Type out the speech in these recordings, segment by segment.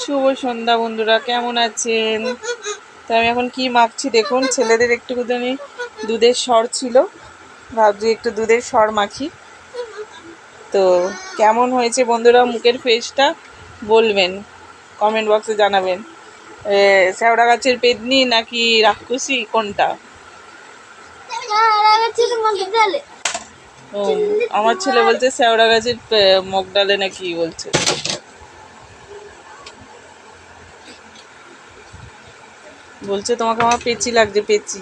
শুভ সন্ধ্যা বন্ধুরা কেমন আছেন? তো আমি এখন কি মাখছি দেখুন ছেলেদের একটু একটুখানি দুধের স্বর ছিল ভাবছি একটু দুধের স্বর মাখি। তো কেমন হয়েছে বন্ধুরা মুখের ফেসটা বলবেন কমেন্ট বক্সে জানাবেন। শ্যাওড়া গাছের পেদনি নাকি রাক্ষসী কোনটা? ও, আমার ছেলে বলছে শ্যাওড়া গাছের মগ ডালে নাকি বলছে। বলছে তোমাকে আমার পেচি লাগছে পেচি।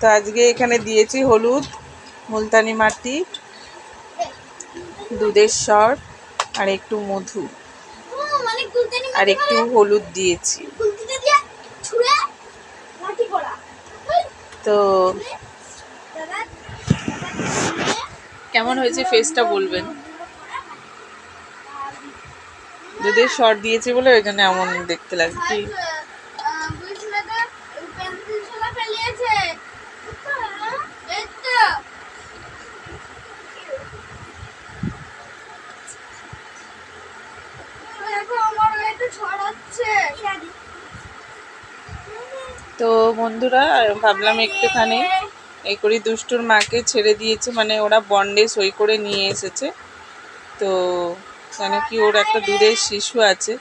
তো আজকে এখানে দিয়েছি হলুদ মুলতানি মাটি দুধের সর আর একটু মধু। আর একটু হলুদ দিয়েছি। তো কেমন হয়েছে ফেসটা বলবেন? দুধের সর দিয়েছি বলে ওই জন্য এমন দেখতে লাগছে। তো বন্ধুরা, ভাবলাম একটুখানি এই করি দুষ্টুর মাকে ছেড়ে দিয়েছে মানে ওরা বন্ডে সই করে নিয়ে এসেছে। তো কেন কি ওর একটা দুধের শিশু আছে।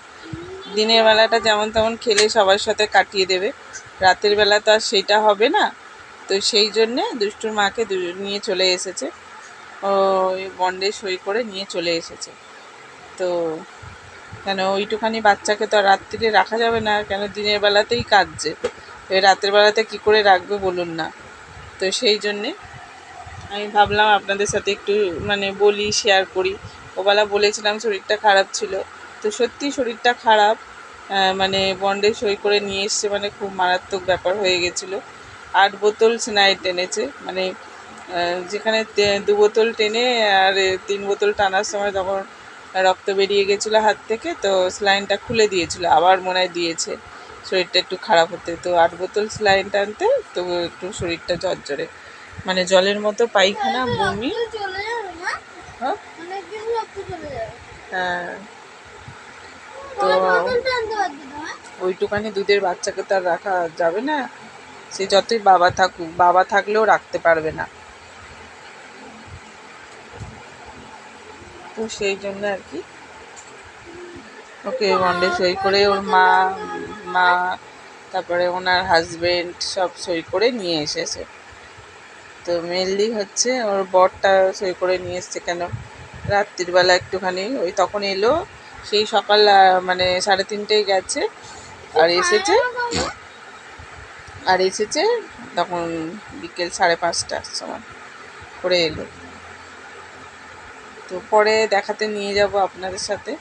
দিনের বেলাটা যেমন তেমন খেলে সবার সাথে কাটিয়ে দেবে। রাতের বেলা তো আর সেটা হবে না। তো সেই জন্যে দুষ্টুর মাকে নিয়ে চলে এসেছে। ও বন্ডে সই করে নিয়ে চলে এসেছে। তো কেন ওইটুখানি বাচ্চাকে তো রাত্রিরে রাখা যাবে না, কেন দিনের বেলাতেই কাঁদছে। রাতের বেলাতে কী করে রাখবে বলুন না। তো সেই জন্যে আমি ভাবলাম আপনাদের সাথে একটু মানে বলি শেয়ার করি। ওবেলা বলেছিলাম শরীরটা খারাপ ছিল। তো সত্যি শরীরটা খারাপ মানে বন্ডে সই করে নিয়ে এসছে মানে খুব মারাত্মক ব্যাপার হয়ে গেছিল। আট বোতল স্নাইট টেনেছে মানে যেখানে দু বোতল টেনে আর তিন বোতল টানার সময় তখন রক্ত বেরিয়ে গেছিল হাত থেকে, তো স্লাইনটা খুলে দিয়েছিল, আবার মনে হয় দিয়েছে। শরীরটা একটু খারাপ হতে, তো আট বোতল স্লাইন টানতে তো একটু শরীরটা জ্বরজ্বরে মানে জলের মতো পায়খানা, বমি। হ্যাঁ? হ্যাঁ। তো ওইটুখানি দুধের বাচ্চাকে তো আর রাখা যাবে না। সে যতই বাবা থাকুক, বাবা থাকলেও রাখতে পারবে না। তো সেই জন্য আর কি। ওকে বন্ডে সই করে ওর মা মা, তারপরে ওনার হাজবেন্ড সব সই করে নিয়ে এসেছে। তো মেনলি হচ্ছে ওর বরটা সই করে নিয়ে এসছে কেন? রাত্রির বেলা একটুখানি, ওই তখন এলো, সেই সকাল মানে সাড়ে তিনটেয় গেছে, আর এসেছে আর এসেছে তখন বিকেল সাড়ে পাঁচটার সময় করে এলো। তো পরে দেখাতে নিয়ে যাব আপনাদের সাথে।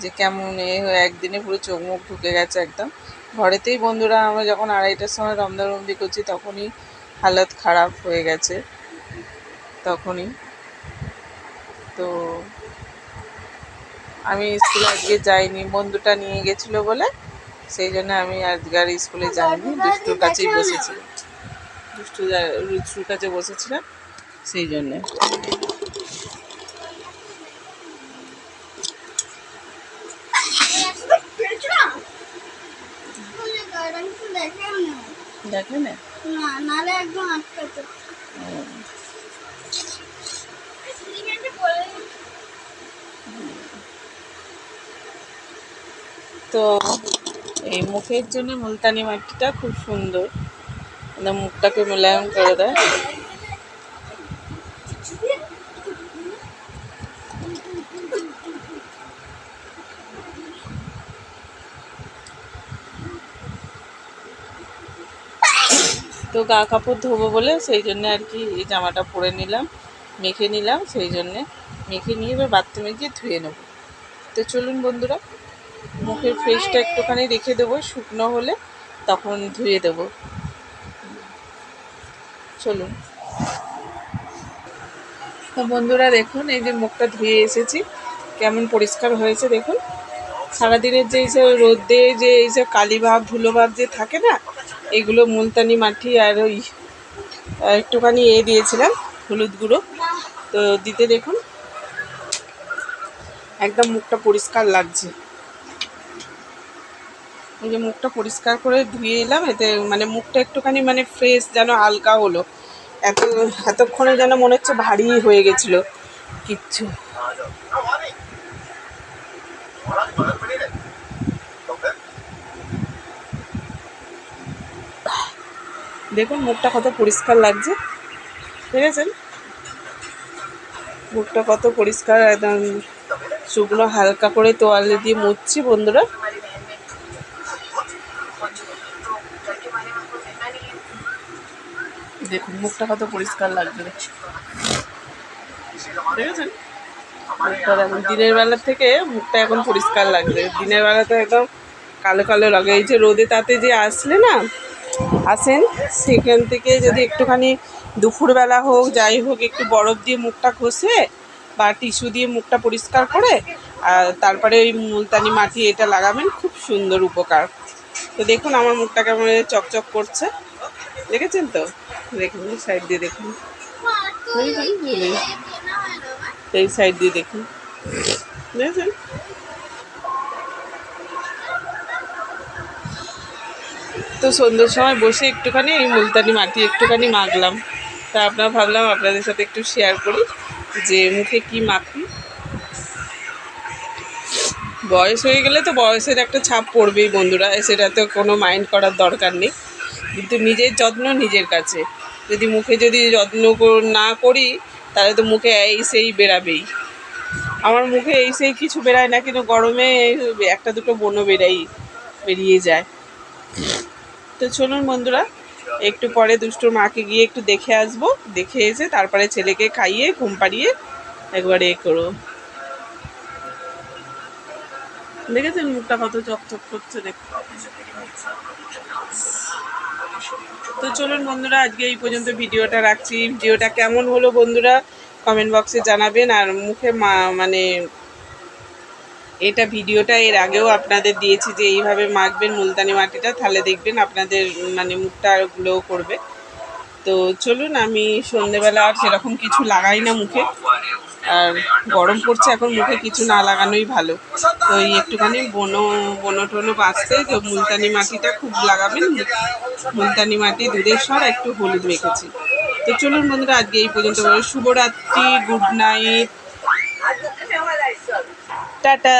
যে কেমন এ একদিনে পুরো চোখ মুখ ঢুকে গেছে একদম। ঘরেতেই বন্ধুরা, আমরা যখন আড়াইটার সময় রমদারমদি করছি, তখনই হালত খারাপ হয়ে গেছে। তখনই। তো আমি স্কুলে আজকে যাইনি, বন্ধুটা নিয়ে গেছিল বলে, সেই জন্য আমি আজকে আর স্কুলে যাইনি, দুষ্টুর কাছেই বসেছিলাম। দুষ্টু দুষ্টুর কাছে বসেছিলাম, সেই জন্যে। দেখে না? নালে একদম আটকাতে তো এই মুখের জন্য মুলতানি মাটিটা খুব সুন্দর। মুখটাকে মোলায়ম করে দেয়। তো গা কাপড় ধোবো বলে সেই জন্য আর কি এই জামাটা পরে নিলাম, মেখে নিলাম, সেই জন্যে মেখে নিয়ে এবার বাথরুমে গিয়ে ধুয়ে নেব। তো চলুন বন্ধুরা, মুখের ফেসটা একটুখানি রেখে দেবো, শুকনো হলে তখন ধুয়ে দেবো। চলুন। তো বন্ধুরা দেখুন, এই যে মুখটা ধুয়ে এসেছি, কেমন পরিষ্কার হয়েছে দেখুন। সারাদিনের যে এইসব রোদে যে এইসব কালিভাব, ধুলোভাব যে থাকে না এগুলো মুলতানি মাটি আর ওই একটুখানি এ দিয়েছিলাম, হলুদ গুঁড়ো। তো দিতে দেখুন, একদম মুখটা পরিষ্কার লাগছে। ওই যে মুখটা পরিষ্কার করে ধুয়ে এলাম, এতে মানে মুখটা একটুখানি মানে ফ্রেশ যেন হালকা হলো। এত, এতক্ষণে যেন মনে হচ্ছে ভারী হয়ে গেছিল। কিচ্ছু। দেখুন, মুখটা কত পরিষ্কার লাগছে। দেখেছেন মুখটা কত পরিষ্কার, একদম শুকনো, হালকা করে তোয়ালে দিয়ে মুছছি বন্ধুরা। দেখুন, মুখটা কত পরিষ্কার লাগছে। দেখেছেন মুখটা দিনের বেলার থেকে মুখটা এখন পরিষ্কার লাগবে দিনের বেলাতে একদম কালো কালো লাগে। এই যে রোদে তাতে যে আসলে না আসেন। সেখান থেকে যদি একটুখানি দুপুরবেলা হোক, যাই হোক, একটু বরফ দিয়ে মুখটা ঘষে বা টিস্যু দিয়ে মুখটা পরিষ্কার করে, আর তারপরে ওই মুলতানি মাটি এটা লাগাবেন, খুব সুন্দর উপকার। তো দেখুন আমার মুখটা কেমন চকচক করছে। দেখেছেন তো? দেখুন সাইড দিয়ে দেখুন। এই সাইড দিয়ে দেখুন। দেখেছেন? তো সন্ধ্যের সময় বসে একটুখানি এই মুলতানি মাটি একটুখানি মাখলাম। তা আপনার ভাবলাম আপনাদের সাথে একটু শেয়ার করি যে মুখে কি মাখি। বয়স হয়ে গেলে তো বয়সের একটা ছাপ পড়বেই বন্ধুরা সেটা তো কোনো মাইন্ড করার দরকার নেই। কিন্তু নিজের যত্ন নিজের কাছে। যদি মুখে যদি যত্ন না করি, তাহলে তো মুখে এই সেই বেরাবেই আমার মুখে এই সেই কিছু বেরায় না, কিন্তু গরমে একটা দুটো বনও বেরাই বেরিয়ে যায়। তো চলুন বন্ধুরা, একটু পরে দুষ্টুর মাকে গিয়ে একটু দেখে আসব। দেখে এসে তারপরে ছেলেকে খাইয়ে, ঘুম পাড়িয়ে একবারে এ করো। দেখেছেন মুখটা কত চকচক করছে দেখুন তো চলুন বন্ধুরা, আজকে এই পর্যন্ত ভিডিওটা রাখছি। ভিডিওটা কেমন হলো বন্ধুরা কমেন্ট বক্সে জানাবেন। আর মুখে মানে এটা ভিডিওটা এর আগেও আপনাদের দিয়েছি যে এইভাবে মাখবেন মুলতানি মাটিটা, তাহলে দেখবেন আপনাদের মানে মুখটা গ্লো করবে। তো চলুন, আমি সন্ধেবেলা আর সেরকম কিছু লাগাই না মুখে। আর গরম পড়ছে এখন, মুখে কিছু না লাগানোই ভালো। তো এই একটুখানি বনো বনো টনো বাঁচতে, তো মুলতানি মাটিটা খুব লাগাবেন। মুলতানি মাটি দুধের স্বর একটু হলুদ মেখেছি। তো চলুন বন্ধুরা, আজকে এই পর্যন্ত শুভরাত্রি, গুড নাইট। டாட்டா